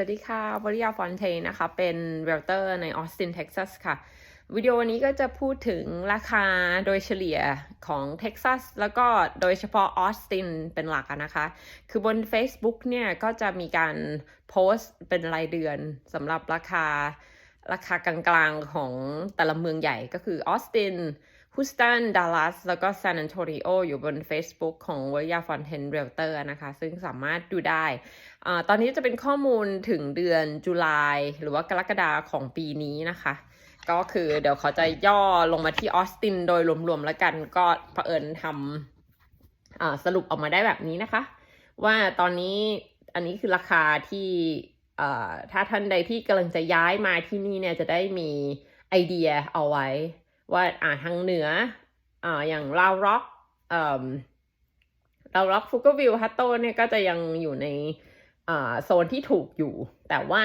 วัสดีค่ะวริยาฟอนเทนนะคะ เป็นเร a เตอร์ในออสตินเท็กซัสค่ะ วิดีโอนี้ก็จะพูดถึงราคาโดยเฉลี่ยของเท็กซัสแล้วก็โดยเฉพาะออสตินเป็นหลักนะคะ คือบน Facebook เนี่ยก็จะมีการโพสต์เป็นรายเดือนสำหรับราคาราคากลางๆของแต่ละเมืองใหญ่ก็คือออสติน ฮ u สตันดัลลัสแล้วก็ซาน a นโต r ิโออยู่บน Facebook ของเว i ยฟอนเทนเร a เตอร์นะคะ ซึ่งสามารถดูได้อตอนนี้จะเป็นข้อมูลถึงเดือนจุลายหรือว่ากรกฎาของปีนี้นะคะ ก็คือเดี๋ยวเขาจะย่อลงมาที่ออสตินโดยรวมๆแล้วกันก็เผอิญทำสรุปออกมาได้แบบนี้นะคะ ว่าตอนนี้อันนี้คือราคาที่ถ้าท่านใดที่กำลังจะย้ายมาที่นี่เนี่ยจะได้มีไอเดียเอาไว้ ว่าอ่าทางเหนืออ่าอย่างลาวร็อกเอ่อลาวร็อกฟุกวิลฮัตโตเนี่ยก็จะยังอยู่ในอ่าโซนที่ถูกอยู่ แต่ว่า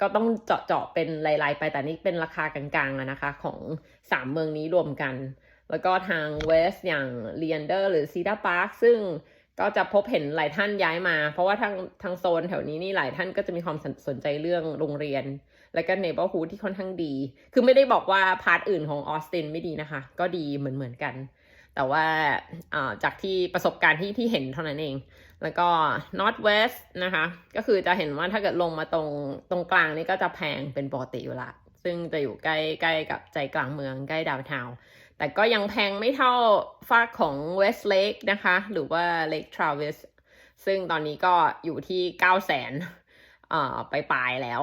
ก็ต้องเจาะเจาะเป็นรายๆไปแต่นี่เป็นราคากลางๆนะคะ ของสามเมืองนี้รวมกัน แล้วก็ทางเวสอย่างเลียนเดอร์หรือซีดาพาร์คซึ่งก็จะพบเห็นหลายท่านย้ายมา เพราะว่าทางทางโซนแถวนี้นี่หลายท่านก็จะมีความสนสนใจเรื่องโรงเรียน แล้วก็เนเบอร์ฮูดที่ค่อนข้างดี คือไม่ได้บอกว่าพาร์ทอื่นของออสตินไม่ดีนะคะ ก็ดีเหมือนเหมือนกัน แต่ว่าจากที่ประสบการณ์ที่ที่เห็นเท่านั้นเอง แล้วก็ North West นะคะ ก็คือจะเห็นว่าถ้าเกิดลงมาตรงตรงกลางนี่ก็จะแพงเป็นปกติอยู่ละ ซึ่งจะอยู่ใกล้ใกล้กับใจกลางเมืองใกล้ดาวน์ทาแต่ก็ยังแพงไม่เท่าฝากของ West Lake นะคะ หรือว่า Lake Travis ซึ่งตอนนี้ก็อยู่ที่ 9 0 0 0 0 0ไปปลายแล้ว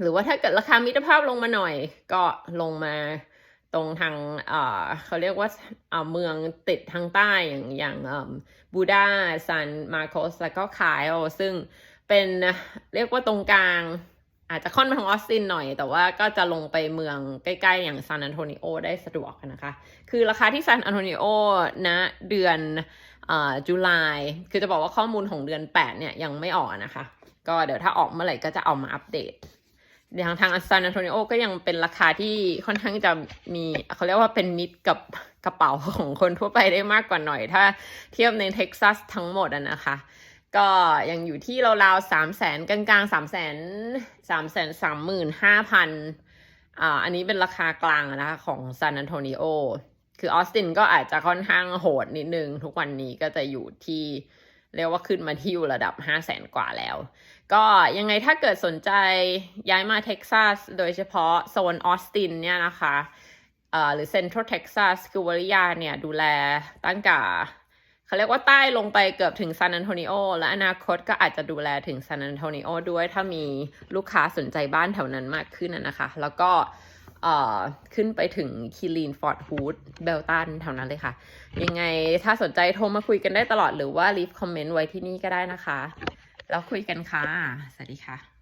หรือว่าถ้าเกิดราคามิตรภาพลงมาหน่อย ก็ลงมาตรงทางเขาเรียกว่าเมืองติดทางใต้อย่างอย่างบูดาซานมาโคสแล้วก็คายโอซึ่งเป็นเรียกว่าตรงกลาง อาจจะค่อนไปทางออสตินหน่อย แต่ว่าก็จะลงไปเมืองใกล้ๆอย่างซานอันโทนิโอได้สะดวกนะคะ คือราคาที่ซานอันโทนิโอนะเดือนอ่าจุลายคือจะบอกว่าข้อมูลของเดือน 8 เนี่ยยังไม่ออกนะคะ ก็เดี๋ยวถ้าออกเมื่อไหร่ก็จะเอามาอัปเดตทางทางซานอันโทนิโอก็ยังเป็นราคาที่ค่อนข้างจะมีเขาเรียกว่าเป็นมิตรกับกระเป๋าของคนทั่วไปได้มากกว่าหน่อย ถ้าเทียบในเท็กซัสทั้งหมดนะคะ ก็ยังอยู่ที่ราวๆสามแสนกลางๆสามแสนสามแสนสามหมื่นห้าพันอ่าอันนี้เป็นราคากลางนะคะของซานอันโทนิโอคือออสตินก็อาจจะค่อนข้างโหดนิดนึง ทุกวันนี้ก็จะอยู่ที่ เรียกว่าขึ้นมาที่อยู่ระดับ 5 0 0แสนกว่าแล้ว ก็ยังไงถ้าเกิดสนใจย้ายมาเท็กซัสโดยเฉพาะโซนออสตินเนี่ยนะคะเอ่อหรือเซ็นทรัลเท็กซัสคือวริยาเนี่ยดูแลตั้งแต่เขาเรียกว่าใต้ลงไปเกือบถึงซานอันโทนิโอและอนาคตก็อาจจะดูแลถึงซานอันโทนิโอด้วยถ้ามีลูกค้าสนใจบ้านแถวนั้นมากขึ้นนะคะ แล้วก็ ขึ้นไปถึงคิรีนฟอร์ดฮูดเบลตันแถวนั้นเลยค่ะ ยังไงถ้าสนใจโทรมาคุยกันได้ตลอดหรือว่า leave comment ไว้ที่นี่ก็ได้นะคะ แล้วคุยกันค่ะ สวัสดีค่ะ